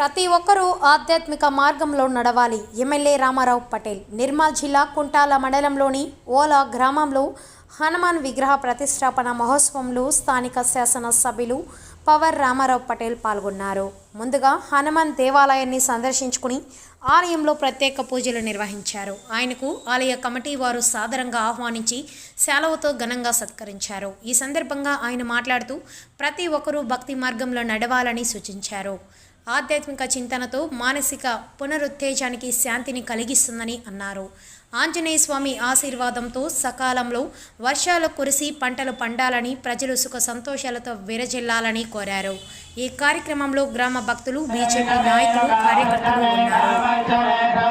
ప్రతి ఒక్కరూ ఆధ్యాత్మిక మార్గంలో నడవాలి. ఎమ్మెల్యే రామారావు పటేల్ నిర్మల్ జిల్లా కుంటాల మండలంలోని ఓలా గ్రామంలో హనుమాన్ విగ్రహ ప్రతిష్టాపన మహోత్సవంలో స్థానిక శాసనసభ్యులు పవర్ రామారావు పటేల్ పాల్గొన్నారు. ముందుగా హనుమాన్ దేవాలయాన్ని సందర్శించుకుని ఆలయంలో ప్రత్యేక పూజలు నిర్వహించారు. ఆయనకు ఆలయ కమిటీ వారు సాదరంగా ఆహ్వానించి సెలవుతో ఘనంగా సత్కరించారు. ఈ సందర్భంగా ఆయన మాట్లాడుతూ ప్రతి ఒక్కరూ భక్తి మార్గంలో నడవాలని సూచించారు. ఆధ్యాత్మిక చింతనతో మానసిక పునరుత్తేజానికి శాంతిని కలిగిస్తుందని అన్నారు ఆంజనేయ స్వామి ఆశీర్వాదంతో సకాలంలో వర్షాలు కురిసి పంటలు పండాలని ప్రజలు సుఖ సంతోషాలతో విరజిల్లాలని కోరారు ఈ కార్యక్రమంలో గ్రామ భక్తులు బీజేపీ నాయకులు కార్యకర్తలు ఉన్నారు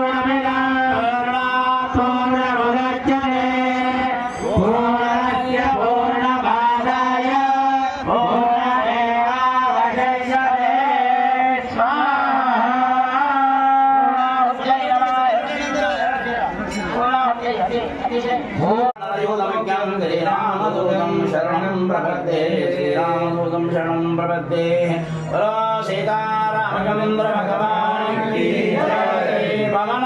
శరణం ప్రపద్దే శ్రీరామదూతం శరణం ప్రపద్దే బలో సీతారామచంద్ర భగవాన్ కీ జయ పవన